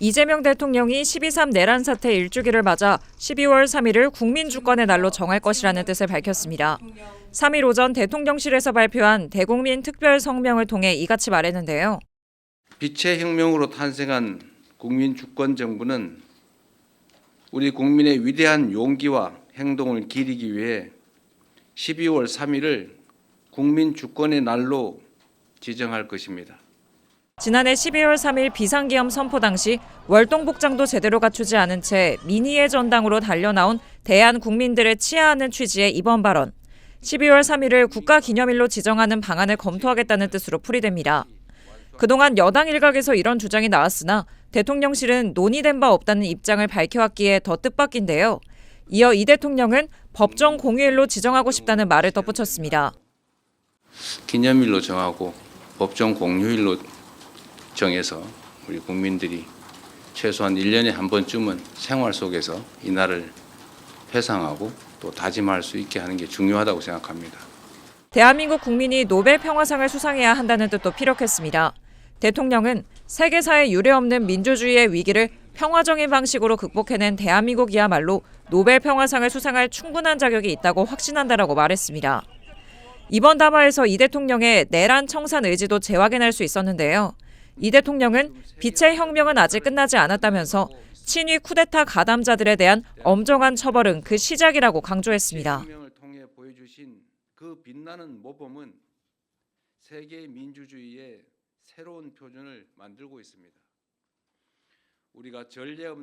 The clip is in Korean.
이재명 대통령이 12.3 내란 사태 일주기를 맞아 12월 3일을 국민 주권의 날로 정할 것이라는 뜻을 밝혔습니다. 3일 오전 대통령실에서 발표한 대국민 특별 성명을 통해 이같이 말했는데요. 빛의 혁명으로 탄생한 국민 주권 정부는 우리 국민의 위대한 용기와 행동을 기리기 위해 12월 3일을 국민 주권의 날로 지정할 것입니다. 지난해 12월 3일 비상기염 선포 당시 월동 복장도 제대로 갖추지 않은 채 민의의 전당으로 달려나온 대한 국민들을 치하하는 취지의 이번 발언. 12월 3일을 국가 기념일로 지정하는 방안을 검토하겠다는 뜻으로 풀이됩니다. 그동안 여당 일각에서 이런 주장이 나왔으나 대통령실은 논의된 바 없다는 입장을 밝혀왔기에 더 뜻밖인데요. 이어 이 대통령은 법정 공휴일로 지정하고 싶다는 말을 덧붙였습니다. 기념일로 정하고 법정 공휴일로 정해서 우리 국민들이 최소한 1년에 한 번쯤은 생활 속에서 이 날을 회상하고 또 다짐할 수 있게 하는 게 중요하다고 생각합니다. 대한민국 국민이 노벨 평화상을 수상해야 한다는 뜻도 피력했습니다. 대통령은 세계사에 유례없는 민주주의의 위기를 평화적인 방식으로 극복해낸 대한민국이야말로 노벨 평화상을 수상할 충분한 자격이 있다고 확신한다라고 말했습니다. 이번 담화에서 이 대통령의 내란 청산 의지도 재확인할 수 있었는데요. 이 대통령은 빛의 혁명은 아직 끝나지 않았다면서 친위 쿠데타 가담자들에 대한 엄정한 처벌은 그 시작이라고 강조했습니다. 그 빛나는 모범은 세계 민주주의의 새로운 표준을 만들고 있습니다. 우리가 전례 없는